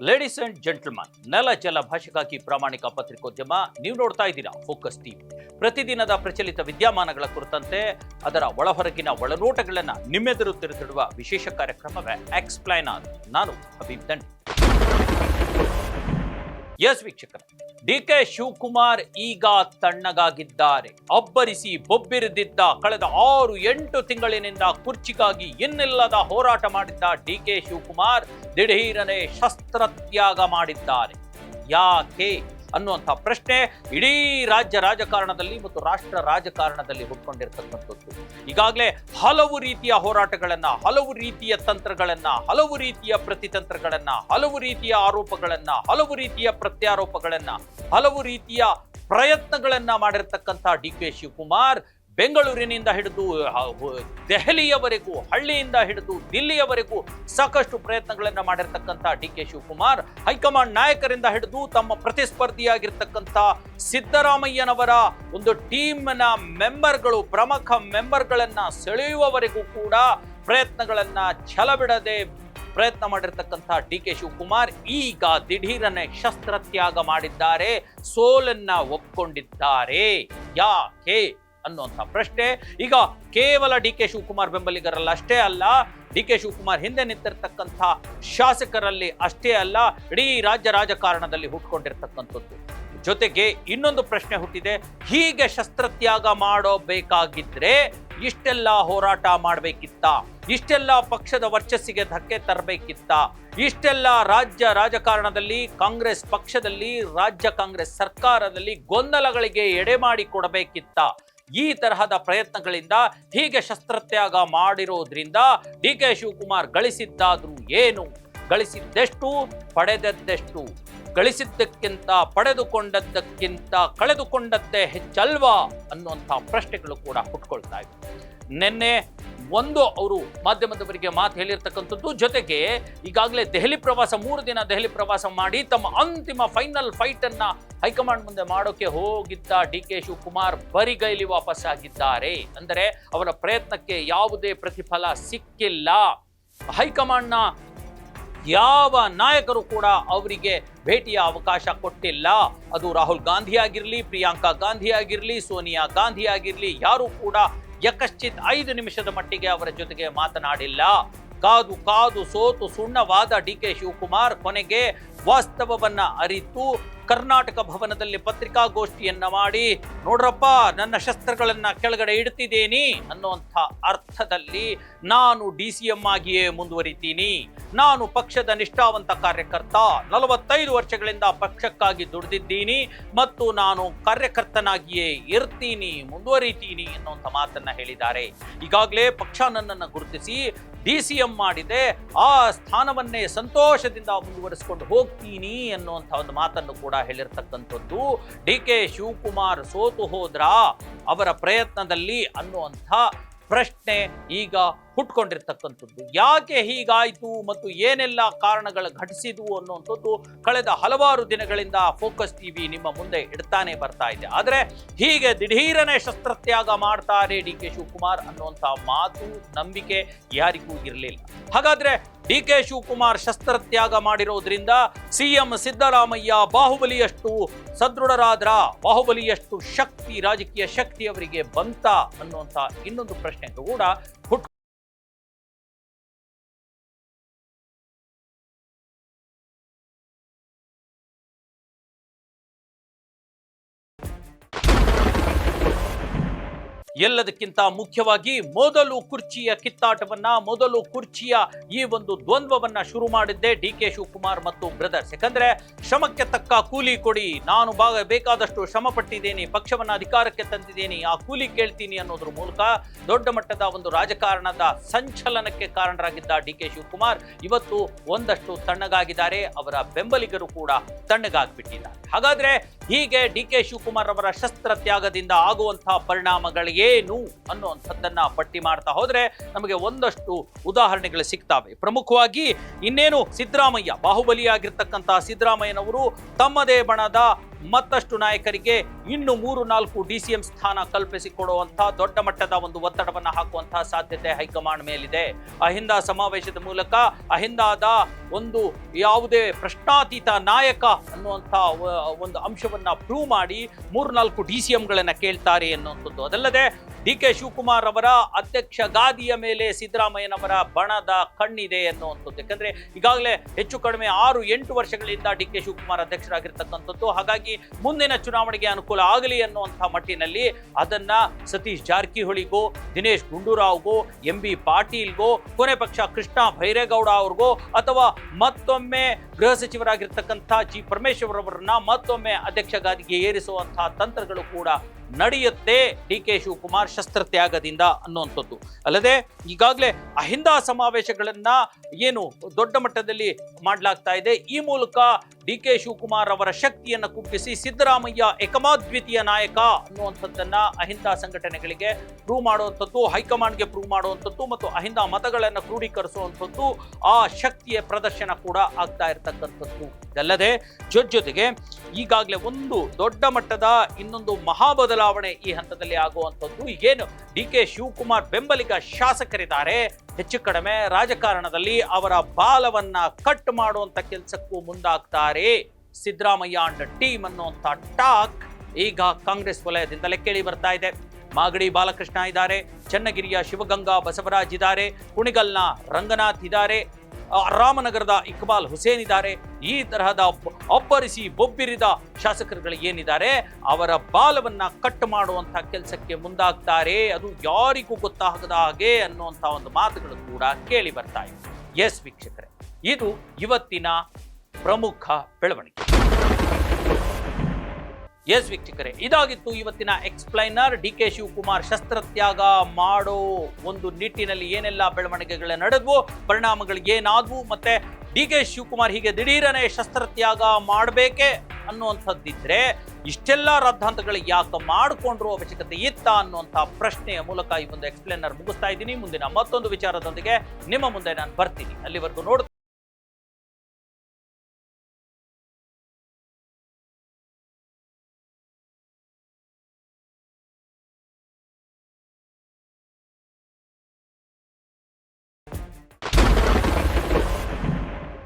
Ladies and gentleman ನೆಲ ಜಲ ಭಾಷೆಗಾಗಿ ಪ್ರಾಮಾಣಿಕ ಪತ್ರಿಕೋದ್ಯಮ ನೀವು ನೋಡ್ತಾ ಇದ್ದೀರಾ ಫೋಕಸ್ ಟಿವಿ ಪ್ರತಿದಿನದ ಪ್ರಚಲಿತ ವಿದ್ಯಮಾನಗಳ ಕುರಿತಂತೆ ಅದರ ಒಳಹೊರಗಿನ ಒಳನೋಟಗಳನ್ನು ನಿಮ್ಮೆದುರು ತೆರೆದಿಡುವ ವಿಶೇಷ ಕಾರ್ಯಕ್ರಮವೇ ಎಕ್ಸ್ಪ್ಲೈನ್ ನಾನು ಹಬೀಬ್ ದಂಡ್ ಎಸ್ ವೀಕ್ಷಕರೇ. ಡಿ ಕೆ ಶಿವಕುಮಾರ್ ಈಗ ತಣ್ಣಗಾಗಿದ್ದಾರೆ. ಅಬ್ಬರಿಸಿ ಬೊಬ್ಬಿರಿದಿದ್ದ ಕಳೆದ ಆರು ಎಂಟು ತಿಂಗಳಿನಿಂದ ಕುರ್ಚಿಗಾಗಿ ಇನ್ನಿಲ್ಲದ ಹೋರಾಟ ಮಾಡಿದ್ದ ಡಿ ಕೆ ಶಿವಕುಮಾರ್ ದಿಢೀರನೆ ಶಸ್ತ್ರತ್ಯಾಗ ಮಾಡಿದ್ದಾರೆ. ಯಾಕೆ ಅನ್ನುವಂಥ ಪ್ರಶ್ನೆ ಇಡೀ ರಾಜ್ಯ ರಾಜಕಾರಣದಲ್ಲಿ ಮತ್ತು ರಾಷ್ಟ್ರ ರಾಜಕಾರಣದಲ್ಲಿ ಹುಟ್ಕೊಂಡಿರ್ತಕ್ಕಂಥದ್ದು. ಈಗಾಗಲೇ ಹಲವು ರೀತಿಯ ಹೋರಾಟಗಳನ್ನ, ಹಲವು ರೀತಿಯ ತಂತ್ರಗಳನ್ನ, ಹಲವು ರೀತಿಯ ಪ್ರತಿತಂತ್ರಗಳನ್ನ, ಹಲವು ರೀತಿಯ ಆರೋಪಗಳನ್ನ, ಹಲವು ರೀತಿಯ ಪ್ರತ್ಯಾರೋಪಗಳನ್ನ, ಹಲವು ರೀತಿಯ ಪ್ರಯತ್ನಗಳನ್ನ ಮಾಡಿರ್ತಕ್ಕಂಥ ಡಿ ಕೆ ಶಿವಕುಮಾರ್ ಬೆಂಗಳೂರಿನಿಂದ ಹಿಡಿದು ದೆಹಲಿಯವರೆಗೂ, ಹಳ್ಳಿಯಿಂದ ಹಿಡಿದು ದಿಲ್ಲಿಯವರೆಗೂ ಸಾಕಷ್ಟು ಪ್ರಯತ್ನಗಳನ್ನು ಮಾಡಿರ್ತಕ್ಕಂಥ ಡಿ ಕೆ ಶಿವಕುಮಾರ್, ಹೈಕಮಾಂಡ್ ನಾಯಕರಿಂದ ಹಿಡಿದು ತಮ್ಮ ಪ್ರತಿಸ್ಪರ್ಧಿಯಾಗಿರ್ತಕ್ಕಂಥ ಸಿದ್ದರಾಮಯ್ಯನವರ ಒಂದು ಟೀಮ್ನ ಮೆಂಬರ್ಗಳು, ಪ್ರಮುಖ ಮೆಂಬರ್ಗಳನ್ನು ಸೆಳೆಯುವವರೆಗೂ ಕೂಡ ಪ್ರಯತ್ನಗಳನ್ನು ಛಲ ಬಿಡದೆ ಪ್ರಯತ್ನ ಮಾಡಿರ್ತಕ್ಕಂಥ ಡಿ ಕೆ ಶಿವಕುಮಾರ್ ಈಗ ದಿಢೀರನೆ ಶಸ್ತ್ರತ್ಯಾಗ ಮಾಡಿದ್ದಾರೆ, ಸೋಲನ್ನ ಒಪ್ಕೊಂಡಿದ್ದಾರೆ. ಯಾಕೆ? ಅನ್ನುವಂಥ ಪ್ರಶ್ನೆ. ಈಗ ಕೇವಲ ಡಿ ಕೆ ಶಿವಕುಮಾರ್ ಬೆಂಬಲಿಗರಲ್ಲ, ಅಷ್ಟೇ ಅಲ್ಲ, ಡಿ ಕೆ ಶಿವಕುಮಾರ್ ಹಿಂದೆ ನಿಂತಿರ್ತಕ್ಕಂಥ ಶಾಸಕರಲ್ಲಿ ಅಷ್ಟೇ ಅಲ್ಲ, ಇಡೀ ರಾಜ್ಯ ರಾಜಕಾರಣದಲ್ಲಿ ಹುಟ್ಕೊಂಡಿರ್ತಕ್ಕಂಥದ್ದು. ಜೊತೆಗೆ ಇನ್ನೊಂದು ಪ್ರಶ್ನೆ ಹುಟ್ಟಿದೆ, ಹೀಗೆ ಶಸ್ತ್ರತ್ಯಾಗ ಮಾಡಬೇಕಾಗಿದ್ರೆ ಇಷ್ಟೆಲ್ಲ ಹೋರಾಟ ಮಾಡಬೇಕಿತ್ತ? ಇಷ್ಟೆಲ್ಲ ಪಕ್ಷದ ವರ್ಚಸ್ಸಿಗೆ ಧಕ್ಕೆ ತರಬೇಕಿತ್ತ? ಇಷ್ಟೆಲ್ಲ ರಾಜ್ಯ ರಾಜಕಾರಣದಲ್ಲಿ ಕಾಂಗ್ರೆಸ್ ಪಕ್ಷದಲ್ಲಿ, ರಾಜ್ಯ ಕಾಂಗ್ರೆಸ್ ಸರ್ಕಾರದಲ್ಲಿ ಗೊಂದಲಗಳಿಗೆ ಎಡೆ ಮಾಡಿ ಕೊಡಬೇಕಿತ್ತ ಈ ತರಹದ ಪ್ರಯತ್ನಗಳಿಂದ ಹೀಗೆ ಶಸ್ತ್ರತ್ಯಾಗ ಮಾಡಿರೋದ್ರಿಂದ ಡಿ ಕೆ ಶಿವಕುಮಾರ್ ಗಳಿಸಿದ್ದಾದರೂ ಏನು? ಗಳಿಸಿದ್ದೆಷ್ಟು? ಪಡೆದದ್ದೆಷ್ಟು? ಗಳಿಸಿದ್ದಕ್ಕಿಂತ, ಪಡೆದುಕೊಂಡದ್ದಕ್ಕಿಂತ, ಕಳೆದುಕೊಂಡದ್ದೇ ಹೆಚ್ಚಲ್ವಾ ಅನ್ನುವಂಥ ಪ್ರಶ್ನೆಗಳು ಕೂಡ ಹುಟ್ಕೊಳ್ತಾ ಇವೆ. ನಿನ್ನೆ ಒಂದು ಅವರು ಮಾಧ್ಯಮದವರಿಗೆ ಮಾತು ಹೇಳಿರ್ತಕ್ಕಂಥದ್ದು ಜೊತೆಗೆ ಈಗಾಗಲೇ ದೆಹಲಿ ಪ್ರವಾಸ, ಮೂರು ದಿನ ದೆಹಲಿ ಪ್ರವಾಸ ಮಾಡಿ ತಮ್ಮ ಅಂತಿಮ ಫೈನಲ್ ಫೈಟ್ ಅನ್ನ ಹೈಕಮಾಂಡ್ ಮುಂದೆ ಮಾಡೋಕೆ ಹೋಗಿದ್ದ ಡಿ ಕೆ ಶಿವಕುಮಾರ್ ಬರಿಗೈಲಿ ವಾಪಸ್ ಆಗಿದ್ದಾರೆ ಅಂದರೆ ಅವರ ಪ್ರಯತ್ನಕ್ಕೆ ಯಾವುದೇ ಪ್ರತಿಫಲ ಸಿಕ್ಕಿಲ್ಲ. ಹೈಕಮಾಂಡ್ನ ಯಾವ ನಾಯಕರು ಕೂಡ ಅವರಿಗೆ ಭೇಟಿಯ ಅವಕಾಶ ಕೊಟ್ಟಿಲ್ಲ. ಅದು ರಾಹುಲ್ ಗಾಂಧಿ ಆಗಿರಲಿ, ಪ್ರಿಯಾಂಕಾ ಗಾಂಧಿ ಆಗಿರಲಿ, ಸೋನಿಯಾ ಗಾಂಧಿ ಆಗಿರಲಿ, ಯಾರೂ ಕೂಡ ಯಕಶ್ಚಿತ್ ಐದು ನಿಮಿಷದ ಮಟ್ಟಿಗೆ ಅವರ ಜೊತೆಗೆ ಮಾತನಾಡಿಲ್ಲ. ಕಾದು ಕಾದು ಸೋತು ಸುಣ್ಣವಾದ ಡಿ ಕೆ ಶಿವಕುಮಾರ್ ಕೊನೆಗೆ ವಾಸ್ತವವನ್ನ ಅರಿತು ಕರ್ನಾಟಕ ಭವನದಲ್ಲಿ ಪತ್ರಿಕಾಗೋಷ್ಠಿಯನ್ನ ಮಾಡಿ, ನೋಡ್ರಪ್ಪ, ನನ್ನ ಶಸ್ತ್ರಗಳನ್ನ ಕೆಳಗಡೆ ಇಡ್ತಿದ್ದೇನೆ ಅನ್ನುವಂಥ ಅರ್ಥದಲ್ಲಿ ನಾನು ಡಿ ಸಿ ಎಂ ಆಗಿಯೇ ಮುಂದುವರಿತೀನಿ. ನಾನು ಪಕ್ಷದ ನಿಷ್ಠಾವಂತ ಕಾರ್ಯಕರ್ತ, ನಲವತ್ತೈದು ವರ್ಷಗಳಿಂದ ಪಕ್ಷಕ್ಕಾಗಿ ದುಡಿದಿದ್ದೀನಿ ಮತ್ತು ನಾನು ಕಾರ್ಯಕರ್ತನಾಗಿಯೇ ಇರ್ತೀನಿ, ಮುಂದುವರಿತೀನಿ ಅನ್ನುವಂಥ ಮಾತನ್ನ ಹೇಳಿದ್ದಾರೆ. ಈಗಾಗಲೇ ಪಕ್ಷ ನನ್ನನ್ನು ಗುರುತಿಸಿ ಡಿ ಸಿ ಎಂ ಮಾಡಿದೆ, ಆ ಸ್ಥಾನವನ್ನೇ ಸಂತೋಷದಿಂದ ಮುಂದುವರಿಸಿಕೊಂಡು ಹೋಗ್ತೀನಿ ಅನ್ನುವಂಥ ಒಂದು ಮಾತನ್ನು ಕೂಡ ಹೇಳಿರ್ತಕ್ಕಂಥದ್ದು. ಡಿ ಕೆ ಶಿವಕುಮಾರ್ ಸೋತು ಹೋದ್ರಾ ಅವರ ಪ್ರಯತ್ನದಲ್ಲಿ ಅನ್ನುವಂಥ ಪ್ರಶ್ನೆ ಈಗ ಹುಟ್ಕೊಂಡಿರ್ತಕ್ಕಂಥದ್ದು. ಯಾಕೆ ಹೀಗಾಯಿತು ಮತ್ತು ಏನೆಲ್ಲ ಕಾರಣಗಳು ಘಟಿಸಿದವು ಅನ್ನುವಂಥದ್ದು ಕಳೆದ ಹಲವಾರು ದಿನಗಳಿಂದ ಫೋಕಸ್ ಟಿವಿ ನಿಮ್ಮ ಮುಂದೆ ಇಡ್ತಾನೆ ಬರ್ತಾ ಇದೆ. ಆದರೆ ಹೀಗೆ ದಿಢೀರನೆ ಶಸ್ತ್ರತ್ಯಾಗ ಮಾಡ್ತಾರೆ ಡಿ ಕೆ ಶಿವಕುಮಾರ್ ಅನ್ನುವಂಥ ಮಾತು, ನಂಬಿಕೆ ಯಾರಿಗೂ ಇರಲಿಲ್ಲ. ಹಾಗಾದ್ರೆ ಡಿ ಕೆ ಶಿವಕುಮಾರ್ ಶಸ್ತ್ರತ್ಯಾಗ ಮಾಡಿರೋದ್ರಿಂದ ಸಿಎಂ ಸಿದ್ದರಾಮಯ್ಯ ಬಾಹುಬಲಿಯಷ್ಟು ಸದೃಢರಾದ್ರ? ಬಾಹುಬಲಿಯಷ್ಟು ಶಕ್ತಿ, ರಾಜಕೀಯ ಶಕ್ತಿ ಅವರಿಗೆ ಬಂತ ಅನ್ನುವಂಥ ಇನ್ನೊಂದು ಪ್ರಶ್ನೆ ಕೂಡ ಹುಟ್ಟು ಎಲ್ಲದಕ್ಕಿಂತ ಮುಖ್ಯವಾಗಿ ಮೊದಲು ಕುರ್ಚಿಯ ಕಿತ್ತಾಟವನ್ನ, ಮೊದಲು ಕುರ್ಚಿಯ ಈ ಒಂದು ದ್ವಂದ್ವವನ್ನ ಶುರು ಮಾಡಿದ್ದೆ ಡಿ ಕೆ ಶಿವಕುಮಾರ್ ಮತ್ತು ಬ್ರದರ್ಸ್. ಯಾಕಂದ್ರೆ ಶ್ರಮಕ್ಕೆ ತಕ್ಕ ಕೂಲಿ ಕೊಡಿ, ನಾನು ಭಾಗ ಬೇಕಾದಷ್ಟು ಶ್ರಮ ಪಟ್ಟಿದ್ದೇನೆ, ಪಕ್ಷವನ್ನ ಅಧಿಕಾರಕ್ಕೆ ತಂದಿದ್ದೇನೆ, ಆ ಕೂಲಿ ಕೇಳ್ತೀನಿ ಅನ್ನೋದ್ರ ಮೂಲಕ ದೊಡ್ಡ ಮಟ್ಟದ ಒಂದು ರಾಜಕಾರಣದ ಸಂಚಲನಕ್ಕೆ ಕಾರಣರಾಗಿದ್ದ ಡಿ ಕೆ ಶಿವಕುಮಾರ್ ಇವತ್ತು ಒಂದಷ್ಟು ತಣ್ಣಗಾಗಿದ್ದಾರೆ, ಅವರ ಬೆಂಬಲಿಗರು ಕೂಡ ತಣ್ಣಗಾಗ್ಬಿಟ್ಟಿದ್ದಾರೆ. ಹಾಗಾದ್ರೆ ಹೀಗೆ ಡಿ ಕೆ ಶಿವಕುಮಾರ್ ಅವರ ಶಸ್ತ್ರ ತ್ಯಾಗದಿಂದ ಆಗುವಂತಹ ಪರಿಣಾಮಗಳೇನು ಅನ್ನುವಂಥದ್ದನ್ನ ಪಟ್ಟಿ ಮಾಡ್ತಾ ಹೋದ್ರೆ ನಮಗೆ ಒಂದಷ್ಟು ಉದಾಹರಣೆಗಳು ಸಿಗ್ತಾವೆ. ಪ್ರಮುಖವಾಗಿ ಇನ್ನೇನು ಸಿದ್ದರಾಮಯ್ಯ, ಬಾಹುಬಲಿಯಾಗಿರ್ತಕ್ಕಂತಹ ಸಿದ್ದರಾಮಯ್ಯನವರು ತಮ್ಮದೇ ಬಣದ ಮತ್ತಷ್ಟು ನಾಯಕರಿಗೆ ಇನ್ನು ಮೂರು ನಾಲ್ಕು ಡಿ ಸಿ ಎಂ ಸ್ಥಾನ ಕಲ್ಪಿಸಿಕೊಡುವಂತಹ ದೊಡ್ಡ ಮಟ್ಟದ ಒಂದು ಒತ್ತಡವನ್ನು ಹಾಕುವಂತಹ ಸಾಧ್ಯತೆ ಹೈಕಮಾಂಡ್ ಮೇಲಿದೆ. ಅಹಿಂದ ಸಮಾವೇಶದ ಮೂಲಕ ಅಹಿಂದಾದ ಒಂದು ಯಾವುದೇ ಪ್ರಶ್ನಾತೀತ ನಾಯಕ ಅನ್ನುವಂಥ ಒಂದು ಅಂಶವನ್ನ ಪ್ರೂವ್ ಮಾಡಿ ಮೂರ್ನಾಲ್ಕು ಡಿ ಸಿ ಎಂಗಳನ್ನ ಕೇಳ್ತಾರೆ ಅನ್ನುವಂಥದ್ದು ಅದಲ್ಲದೆ ಡಿ ಕೆ ಶಿವಕುಮಾರ್ ಅವರ ಅಧ್ಯಕ್ಷ ಗಾದಿಯ ಮೇಲೆ ಸಿದ್ದರಾಮಯ್ಯನವರ ಬಣದ ಕಣ್ಣಿದೆ ಅನ್ನುವಂಥದ್ದು. ಯಾಕಂದ್ರೆ ಈಗಾಗಲೇ ಹೆಚ್ಚು ಕಡಿಮೆ ಆರು, ಎಂಟು ವರ್ಷಗಳಿಂದ ಡಿ ಕೆ ಶಿವಕುಮಾರ್ ಅಧ್ಯಕ್ಷರಾಗಿರ್ತಕ್ಕಂಥದ್ದು. ಹಾಗಾಗಿ ಮುಂದಿನ ಚುನಾವಣೆಗೆ ಅನುಕೂಲ ಆಗಲಿ ಅನ್ನುವಂಥ ಮಟ್ಟಿನಲ್ಲಿ ಅದನ್ನ ಸತೀಶ್ ಜಾರಕಿಹೊಳಿಗೋ, ದಿನೇಶ್ ಗುಂಡೂರಾವ್ಗೋ, ಎಂ ಬಿ ಪಾಟೀಲ್ಗೋ, ಕೊನೆ ಪಕ್ಷ ಕೃಷ್ಣ ಭೈರೇಗೌಡ ಅವ್ರಿಗೋ ಅಥವಾ ಮತ್ತೊಮ್ಮೆ ಗೃಹ ಸಚಿವರಾಗಿರ್ತಕ್ಕಂಥ ಜಿ ಪರಮೇಶ್ವರ್ ಅವರನ್ನ ಮತ್ತೊಮ್ಮೆ ಅಧ್ಯಕ್ಷ ಗಾದಿಗೆ ಏರಿಸುವಂತಹ ತಂತ್ರಗಳು ಕೂಡ ನಡೆಯುತ್ತೆ ಡಿ ಕೆ ಶಿವಕುಮಾರ್ ಶಸ್ತ್ರತ್ಯಾಗದಿಂದ ಅನ್ನುವಂಥದ್ದು. ಅಲ್ಲದೆ ಈಗಾಗಲೇ ಅಹಿಂದ ಸಮಾವೇಶಗಳನ್ನು ಏನು ದೊಡ್ಡ ಮಟ್ಟದಲ್ಲಿ ಮಾಡಲಾಗ್ತಾ ಇದೆ. ಈ ಮೂಲಕ ಡಿ ಕೆ ಶಿವಕುಮಾರ್ ಅವರ ಶಕ್ತಿಯನ್ನು ಕುಗ್ಗಿಸಿ ಸಿದ್ದರಾಮಯ್ಯ ಏಕಮಾದ್ವಿತೀಯ ನಾಯಕ ಅನ್ನುವಂಥದ್ದನ್ನ ಅಹಿಂದ ಸಂಘಟನೆಗಳಿಗೆ ಪ್ರೂವ್ ಮಾಡುವಂಥದ್ದು, ಹೈಕಮಾಂಡ್ಗೆ ಪ್ರೂವ್ ಮಾಡುವಂಥದ್ದು ಮತ್ತು ಅಹಿಂದ ಮತಗಳನ್ನು ಕ್ರೋಢೀಕರಿಸುವಂಥದ್ದು ಆ ಶಕ್ತಿಯ ಪ್ರದರ್ಶನ ಕೂಡ ಆಗ್ತಾ ಇರತಕ್ಕಂಥದ್ದು. ಇದಲ್ಲದೆ ಜೊತೆಗೆ ಈಗಾಗಲೇ ಒಂದು ದೊಡ್ಡ ಮಟ್ಟದ ಇನ್ನೊಂದು ಮಹಾ ಬದಲಾವಣೆ ಈ ಹಂತದಲ್ಲಿ ಆಗುವಂಥದ್ದು. ಏನು ಡಿ ಕೆ ಶಿವಕುಮಾರ್ ಬೆಂಬಲಿಗ ಶಾಸಕರಿದ್ದಾರೆ ಹೆಚ್ಚು ಕಡಿಮೆ ರಾಜಕಾರಣದಲ್ಲಿ ಅವರ ಬಾಲವನ್ನ ಕಟ್ ಮಾಡುವಂತ ಕೆಲಸಕ್ಕೂ ಮುಂದಾಗ್ತಾರೆ. ಸಿದ್ದರಾಮಯ್ಯ ಅಂಡ್ ಟೀಮ್ ಅನ್ನುವಂಥ ಟಾಕ್ ಈಗ ಕಾಂಗ್ರೆಸ್ ವಲಯದಿಂದಲೇ ಕೇಳಿ ಬರ್ತಾ ಇದೆ. ಮಾಗಡಿ ಬಾಲಕೃಷ್ಣ ಇದ್ದಾರೆ, ಚನ್ನಗಿರಿಯ ಶಿವಗಂಗಾ ಬಸವರಾಜ್ ಇದ್ದಾರೆ, ಕುಣಿಗಲ್ನ ರಂಗನಾಥ್ ಇದ್ದಾರೆ ರಾಮನಗರದ ಇಕ್ಬಾಲ್ ಹುಸೇನ್ ಇದ್ದಾರೆ ಈ ತರಹದ ಒಬ್ಬರಿಸಿ ಬೊಬ್ಬಿರಿದ ಶಾಸಕರುಗಳು ಏನಿದ್ದಾರೆ, ಅವರ ಬಾಲವನ್ನ ಕಟ್ ಮಾಡುವಂಥ ಕೆಲಸಕ್ಕೆ ಮುಂದಾಗ್ತಾರೆ. ಅದು ಯಾರಿಗೂ ಗೊತ್ತಾಗದ ಹಾಗೆ ಅನ್ನುವಂಥ ಒಂದು ಮಾತುಗಳು ಕೂಡ ಕೇಳಿ ಬರ್ತಾ ಇವೆ. ಎಸ್ ವೀಕ್ಷಕರೇ, ಇದು ಇವತ್ತಿನ ಪ್ರಮುಖ ಬೆಳವಣಿಗೆ. ಎಸ್ ವೀಕ್ಷಕರೇ, ಇದಾಗಿತ್ತು ಇವತ್ತಿನ ಎಕ್ಸ್ಪ್ಲೈನರ್ ಡಿ ಕೆ ಶಿವಕುಮಾರ್ ಶಸ್ತ್ರತ್ಯಾಗ ಮಾಡೋ ಒಂದು ನಿಟ್ಟಿನಲ್ಲಿ ಏನೆಲ್ಲ ಬೆಳವಣಿಗೆಗಳು ನಡೆದ್ವು, ಪರಿಣಾಮಗಳು ಏನಾದವು, ಮತ್ತೆ ಡಿ ಕೆ ಶಿವಕುಮಾರ್ ಹೀಗೆ ದಿಢೀರನೆ ಶಸ್ತ್ರತ್ಯಾಗ ಮಾಡಬೇಕೆ ಅನ್ನುವಂಥದ್ದಿದ್ರೆ ಇಷ್ಟೆಲ್ಲ ರದ್ದಾಂತಗಳು ಯಾಕೆ ಮಾಡಿಕೊಂಡ್ರು ಅವಶ್ಯಕತೆ ಇತ್ತ ಅನ್ನುವಂಥ ಪ್ರಶ್ನೆಯ ಮೂಲಕ ಈ ಒಂದು ಎಕ್ಸ್ಪ್ಲೇನರ್ ಮುಗಿಸ್ತಾ ಇದ್ದೀನಿ. ಮುಂದಿನ ಮತ್ತೊಂದು ವಿಚಾರದೊಂದಿಗೆ ನಿಮ್ಮ ಮುಂದೆ ನಾನು ಬರ್ತೀನಿ. ಅಲ್ಲಿವರೆಗೂ ನೋಡ್ತಾ